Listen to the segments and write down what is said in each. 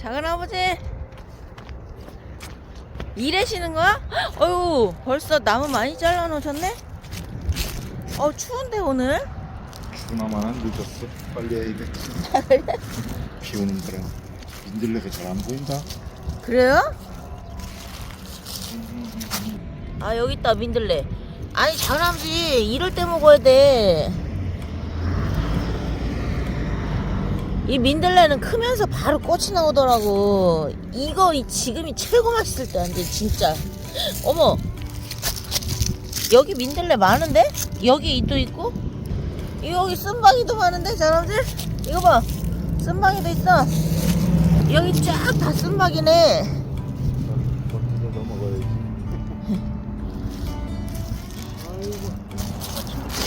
작은 아버지 일하시는 거야? 어유 벌써 나무 많이 잘라 놓으셨네? 어 추운데 오늘? 그나마는 늦었어. 빨리 해야 돼. 비 오는 거라 민들레가 잘 안 보인다. 그래요? 아 여기 있다 민들레 아니 작은 아버지 이럴 때 먹어야 돼 이 민들레는 크면서 바로 꽃이 나오더라고 이거 이 지금이 최고 맛있을 때 완전 진짜 어머 여기 민들레 많은데? 여기 또 있고 여기 쓴방이도 많은데 아버지 이거 봐 쓴방이도 있어 여기 쫙 다. 아이고.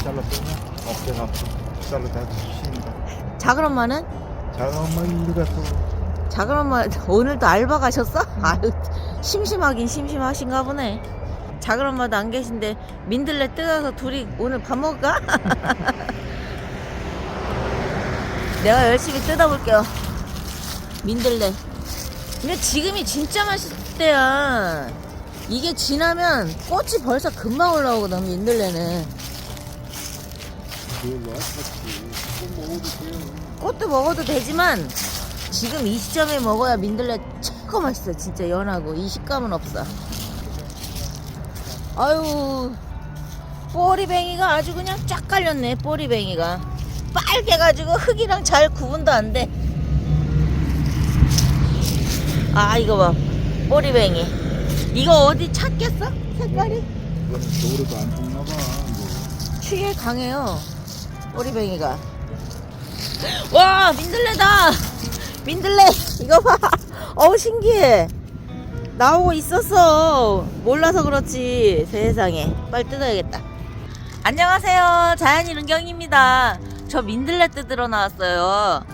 잘랐더냐? 어깨가 잘라다 주신다. 작은 엄마는? 작은 엄마 일로 갔어. 작은 엄마 오늘도 알바 가셨어? 아유 심심하긴 심심하신가 보네. 작은 엄마도 안 계신데 민들레 뜯어서 둘이 오늘 밥 먹을까? 내가 열심히 뜯어볼게요. 민들레. 근데 지금이 진짜 맛있을 때야. 이게 지나면 꽃이 벌써 금방 올라오거든 민들레는. 그걸로 아팠지. 좀 먹어도 돼요. 꽃도 먹어도 되지만 지금 이 시점에 먹어야 민들레 최고 맛있어 진짜 연하고 이 식감은 없어 아유 꼬리뱅이가 아주 그냥 쫙 깔렸네 꼬리뱅이가 빨개가지고 흙이랑 잘 구분도 안돼 아 이거 봐 꼬리뱅이 이거 어디 찾겠어? 색깔이? 이거는 겨울에도 안 죽나 봐. 이거. 되게 강해요. 꼬리뱅이가. 와, 민들레다! 민들레! 이거 봐! 어우, 신기해. 나오고 있었어. 몰라서 그렇지. 세상에. 빨리 뜯어야겠다. 안녕하세요. 자연인 은경입니다. 저 민들레 뜯으러 나왔어요.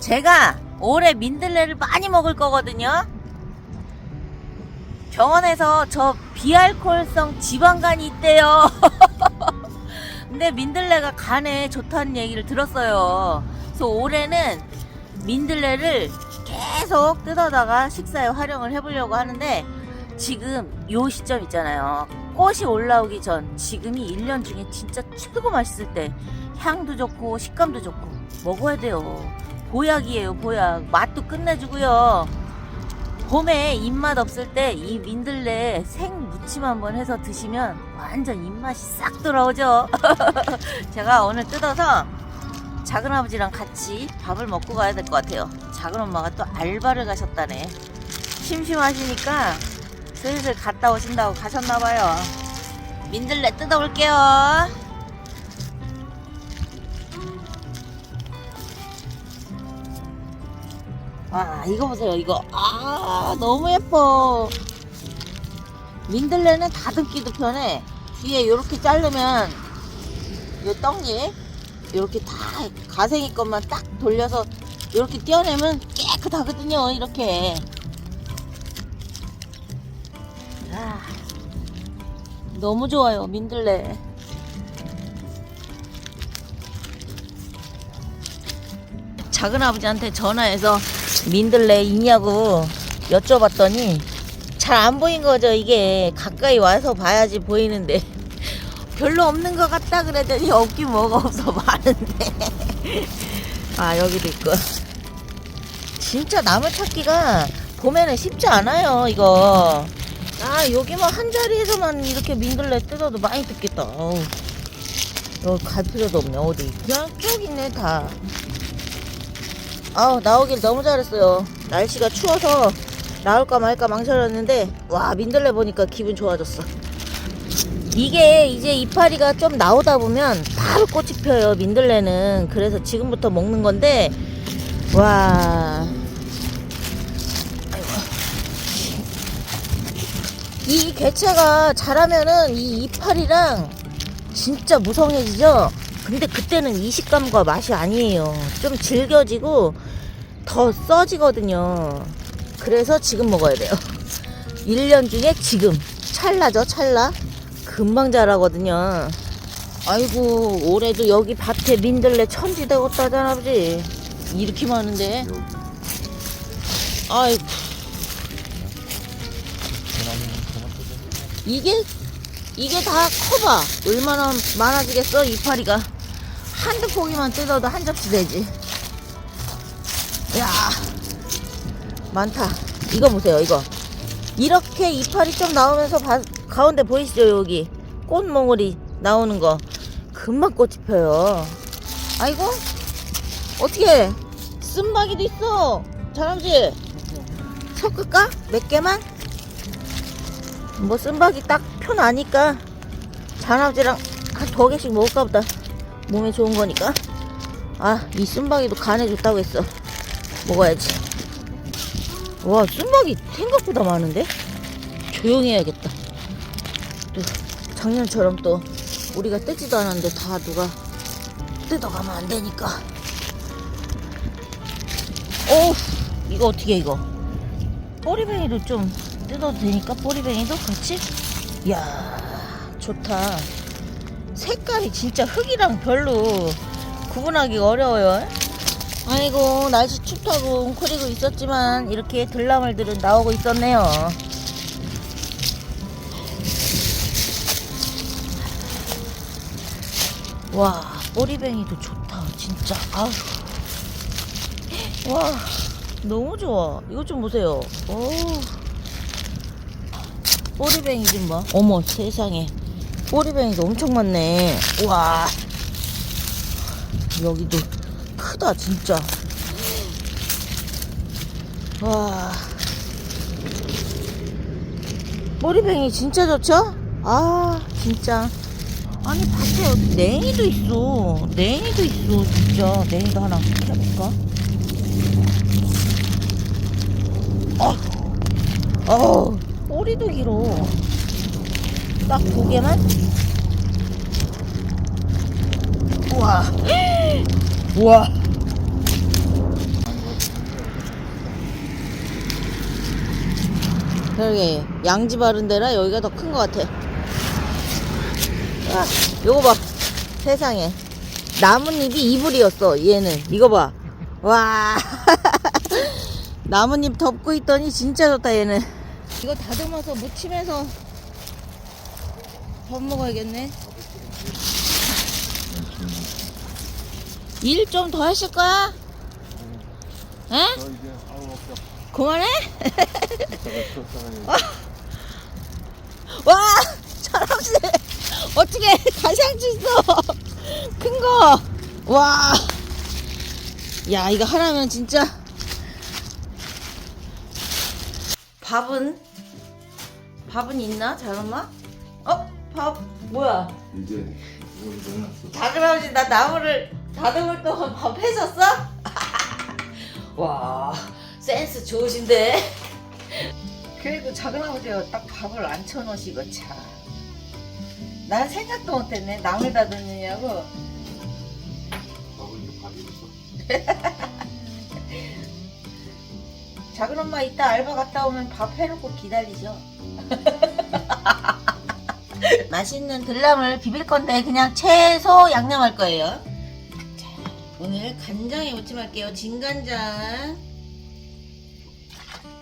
제가 올해 민들레를 많이 먹을 거거든요. 병원에서 저 비알코올성 지방간이 있대요. 근데 민들레가 간에 좋다는 얘기를 들었어요. 그래서 올해는 민들레를 계속 뜯어다가 식사에 활용을 해보려고 하는데 지금 요 시점 있잖아요. 꽃이 올라오기 전 지금이 1년 중에 진짜 최고 맛있을 때 향도 좋고 식감도 좋고 먹어야 돼요. 보약이에요, 보약. 맛도 끝내주고요. 봄에 입맛 없을 때 이 민들레 생 무침 한번 해서 드시면 완전 입맛이 싹 돌아오죠. 제가 오늘 뜯어서 작은 아버지랑 같이 밥을 먹고 가야 될 것 같아요. 작은 엄마가 또 알바를 가셨다네. 심심하시니까 슬슬 갔다 오신다고 가셨나봐요. 민들레 뜯어올게요. 와 이거 보세요 이거. 아 너무 예뻐. 민들레는 다듬기도 편해. 뒤에 이렇게 자르면 이 떡잎 이렇게 다 가생이 것만 딱 돌려서 이렇게 떼어내면 깨끗하거든요 이렇게. 아, 너무 좋아요 민들레. 작은 아버지한테 전화해서 민들레 있냐고 여쭤봤더니 잘 안 보인 거죠 이게. 가까이 와서 봐야지 보이는데. 별로 없는 것 같다 그랬더니 없긴 뭐가 없어 많은데. 아 여기도 있고. 진짜 나무 찾기가 봄에는 쉽지 않아요 이거. 아 여기만 한 자리에서만 이렇게 민들레 뜯어도 많이 뜯겠다. 어우. 여기 갈 필요도 없네. 어디? 그냥 쭉 있네 다 아우 나오길 너무 잘했어요. 날씨가 추워서 나올까 말까 망설였는데 와 민들레 보니까 기분 좋아졌어. 이게 이제 이파리가 좀 나오다 보면 바로 꽃이 펴요 민들레는. 그래서 지금부터 먹는 건데 와. 이 개체가 자라면은 이 이파리랑 진짜 무성해지죠 근데 그때는 이 식감과 맛이 아니에요 좀 질겨지고 더 써지거든요 그래서 지금 먹어야 돼요 1년 중에 지금 찰나죠 찰나 금방 자라거든요 아이고 올해도 여기 밭에 민들레 천지 되었다잖아 아버지 이렇게 많은데 여기. 아이 계란은 그만 뜯어. 이게 이게 다 커봐. 얼마나 많아지겠어 이파리가. 한두 포기만 뜯어도 한 접시 되지. 야 많다. 이거 보세요 이거. 이렇게 이파리 좀 나오면서 바- 가운데 보이시죠 여기 꽃몽울이 나오는 거 금방 꽃이 펴요. 아이고 어떻게 쓴마기도 있어. 잘하지? 섞을까? 몇 개만? 뭐 쓴박이 딱 표나니까 잔아지랑 한두 개씩 먹을까 보다 몸에 좋은 거니까. 아 이 쓴박이도 간에 좋다고 했어. 먹어야지. 와 쓴박이 생각보다 많은데? 조용히 해야겠다. 또 작년처럼 또 우리가 뜯지도 않았는데 다 누가 뜯어가면 안 되니까. 오 이거 어떻게 해, 이거? 꼬리뱅이도 좀 뜯어도 되니까 꼬리뱅이도? 같이 이야 좋다. 색깔이 진짜 흙이랑 별로 구분하기가 어려워요. 아이고 날씨 춥다고 웅크리고 있었지만 이렇게 들나물들은 나오고 있었네요. 와 꼬리뱅이도 좋다 진짜. 아우 와 너무 좋아. 이거 좀 보세요. 오 꼬리뱅이 좀 봐. 어머 세상에 꼬리뱅이도 엄청 많네. 와 여기도 크다 진짜. 와 꼬리뱅이 진짜 좋죠? 아 진짜. 아니 밭에 냉이도 있어. 냉이도 있어 진짜. 냉이도 하나 해볼까? 아, 어, 꼬리도 길어. 딱 두 개만? 우와. 우와. 그러게, 양지 바른 데라 여기가 더 큰 것 같아. 야, 요거 봐. 세상에. 나뭇잎이 이불이었어, 얘는. 이거 봐. 와. 나뭇잎 덮고 있더니 진짜 좋다, 얘는. 이거 다듬어서 무침해서 밥 먹어야겠네. 일 좀 더 하실 거야? 에? 저 이제 아우 없어. 그만해? 와! 잘하시 어떻게 가시향주 있어? 큰 거! 와! 야, 이거 하나면 진짜. 밥은? 밥은 있나? 잘엄마? 어? 밥, 뭐야? 이제 넣어놨어. 작은아버지 나 나무를 다듬을 동안 밥 해줬어? 와 센스 좋으신데 그래도 작은 아버지가 딱 밥을 안 쳐놓으시고 참 난 생각도 못했네 나물 다듬느냐고 밥은 밥이 있어. 작은 엄마 이따 알바 갔다 오면 밥 해놓고 기다리죠 맛있는 들람을 비빌 건데 그냥 채소 양념할 거예요. 자, 오늘 간장에 무침할게요. 진간장.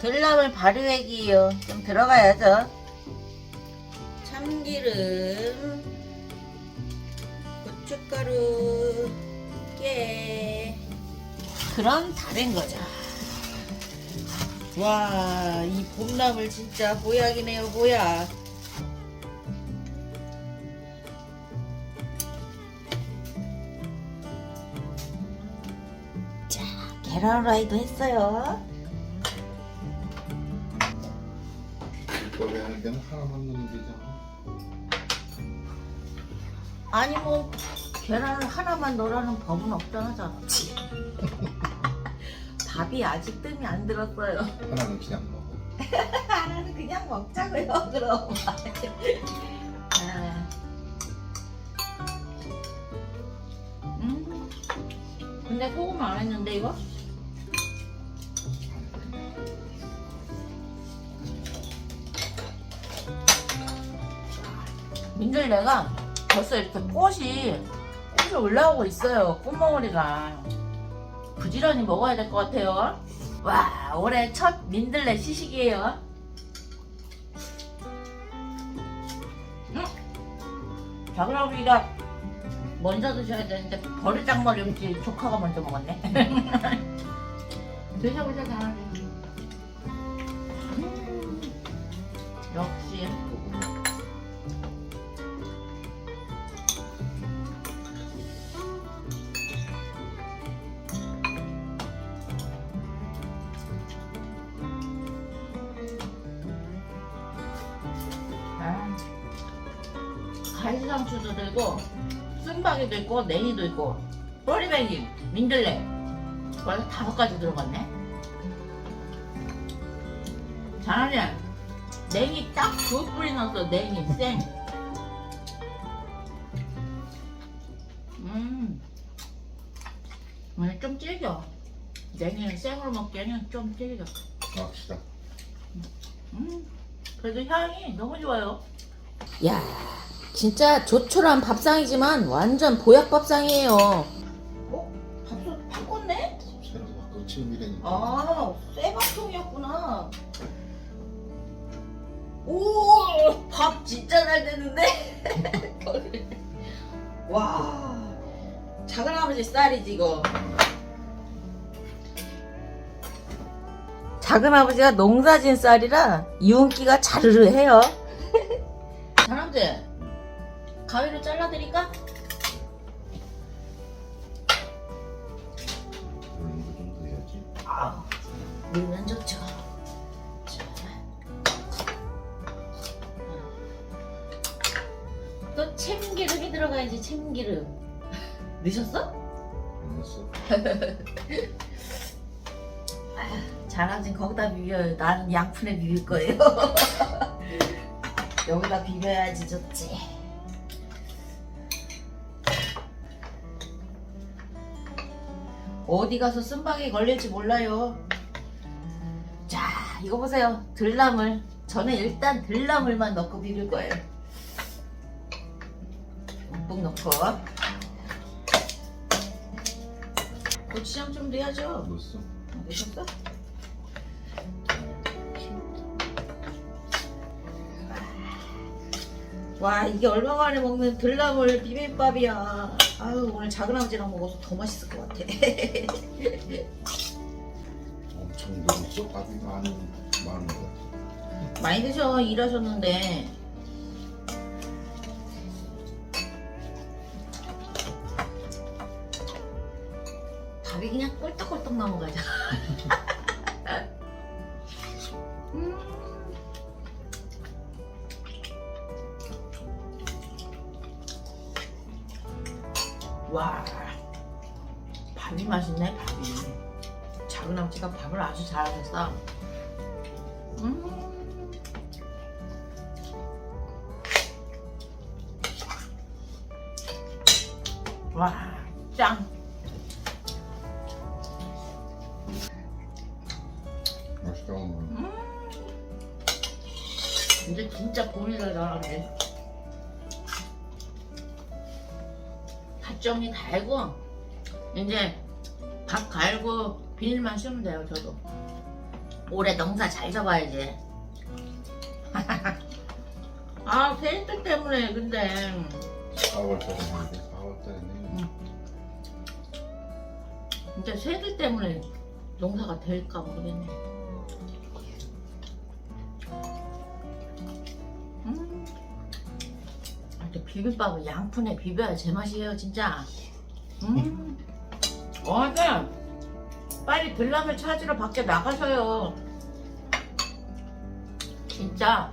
들람을 발효액이에요. 좀 들어가야죠. 참기름. 고춧가루 깨 그럼 다 된 거죠 와, 이 봄나물 진짜 보약이네요, 보약. 자, 계란 후라이도 했어요. 이거에 하는 데는 하나만 넣으면 되잖아. 아니 뭐 계란을 하나만 넣으라는 법은 없잖아, 저. 밥이 아직 뜸이 안 들었어요. 하나는 그냥 먹어. 하나는 그냥 먹자고요, 그럼. 아. 음. 근데 소금 안 했는데 이거? 민들레가 벌써 이렇게 꽃이 꽃이 올라오고 있어요. 꽃망울이가 부지런히 먹어야 될 것 같아요. 와 올해 첫 민들레 시식이에요. 음. 자 그럼 우리가 먼저 드셔야 되는데 버르장머리 없이 조카가 먼저 먹었네. 드셔보세요. 다. 음. 역시 갈치상추도 들고 쓴바기도 있고 냉이도 있고 꼬리뱅이 민들레. 벌써 다섯 가지 들어갔네. 잘하네. 냉이 딱두 뿌리 넣었어 냉이 생. 음. 오늘 좀 질겨. 냉이는 생으로 먹기에는 좀 질겨. 갑시다. 음, 그래도 향이 너무 좋아요. 야, 진짜 조촐한 밥상이지만 완전 보약 밥상이에요. 어? 밥솥 바꿨네? 새로 바꿔 지금이라니까. 아, 쇠 밥통이었구나. 오, 밥 진짜 잘 됐는데? 와, 작은 아버지 쌀이지 이거. 작은 아버지가 농사진 쌀이라 유은기가 자르르 해요. 가위로 잘라드릴까? 이런 거좀더 해야지. 아, 물면 좋죠. 자. 또 참기름이 들어가야지 참기름. 넣으셨어? 안 넣었어? 잘하진 거기다 비벼요. 나는 양푼에 비빌 거예요. 여기다 비벼야지 좋지. 어디 가서 쓴방에 걸릴지 몰라요. 자, 이거 보세요. 들나물. 저는 일단 들나물만 넣고 비빌 거예요. 듬뿍 넣고. 고추장 좀 넣어야죠. 넣었어. 넣으셨어? 와 이게 얼마 만에 먹는 들나물 비빔밥이야 아유 오늘 작은 아버지랑 먹어서 더 맛있을 것 같아 엄청 넣었어. 밥이 많은 많은 거 같아. 많이 드셔 일하셨는데 밥이 그냥 꿀떡꿀떡 넘어가자 와 밥이 맛있네 밥이 작은 아버지가 밥을 아주 잘하셨어 음. 와, 짱. 맛있다. 음. 이제 진짜 봄이라 잘하네. 다 하고, 이제 밥 갈고 비닐만 씌우면 돼요, 저도. 올해 농사 잘 잡아야지. 아, 새들 때문에, 근데. 4월달에 했는데 4월달에 내. 진짜 새들 때문에 농사가 될까 모르겠네. 아, 근데 비빔밥은 양푼에 비벼야 제맛이에요, 진짜. 음. 어제 빨리 들나물 찾으러 밖에 나가셔요. 진짜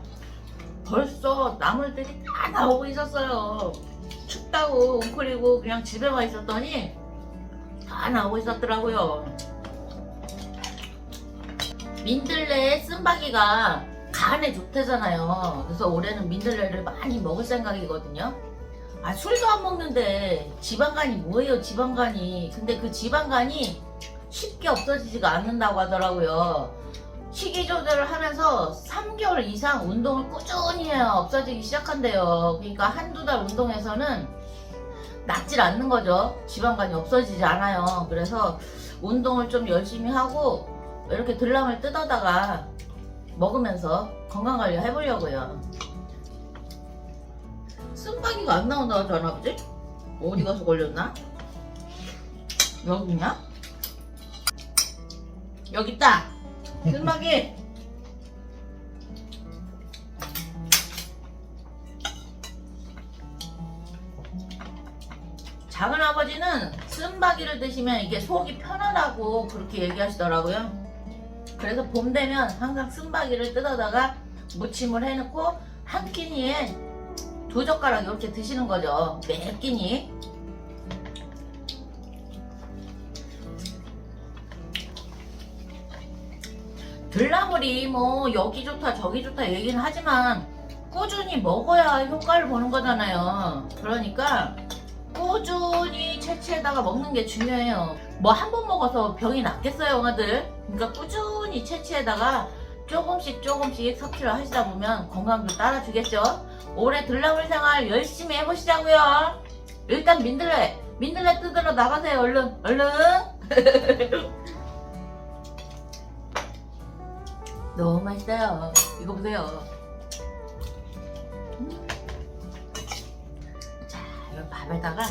벌써 나물들이 다 나오고 있었어요. 춥다고 웅크리고 그냥 집에만 있었더니 다 나오고 있었더라고요. 민들레 쓴바기가 간에 좋대잖아요. 그래서 올해는 민들레를 많이 먹을 생각이거든요. 아, 술도 안 먹는데 지방간이 뭐예요, 지방간이. 근데 그 지방간이 쉽게 없어지지가 않는다고 하더라고요. 식이 조절을 하면서 3개월 이상 운동을 꾸준히 해야 없어지기 시작한대요. 그러니까 한두 달 운동에서는 낫질 않는 거죠. 지방간이 없어지지 않아요. 그래서 운동을 좀 열심히 하고 이렇게 들lam을 뜯어다가 먹으면서 건강 관리 해보려고요. 쓴바기가 안 나온다고 그지? 어디 가서 걸렸나? 여기 있냐? 여기 있다! 쓴바기! 작은 아버지는 쓴바기를 드시면 이게 속이 편하다고 그렇게 얘기하시더라고요. 그래서 봄 되면 항상 쓴바기를 뜯어다가 무침을 해놓고 한 끼니에 두 젓가락 이렇게 드시는 거죠. 매 끼니. 들나물이 뭐 여기 좋다 저기 좋다 얘기는 하지만 꾸준히 먹어야 효과를 보는 거잖아요. 그러니까 꾸준히 채취에다가 먹는 게 중요해요. 뭐 한 번 먹어서 병이 낫겠어요, 영아들? 그러니까 꾸준히 채취에다가 조금씩 조금씩 섭취를 하시다 보면 건강도 따라주겠죠? 올해 들나물 생활 열심히 해보시자고요. 일단 민들레, 민들레 뜯으러 나가세요, 얼른, 얼른. 너무 맛있어요. 이거 보세요. 음. 자, 이 밥에다가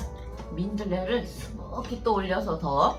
민들레를 스모키 또 올려서 더.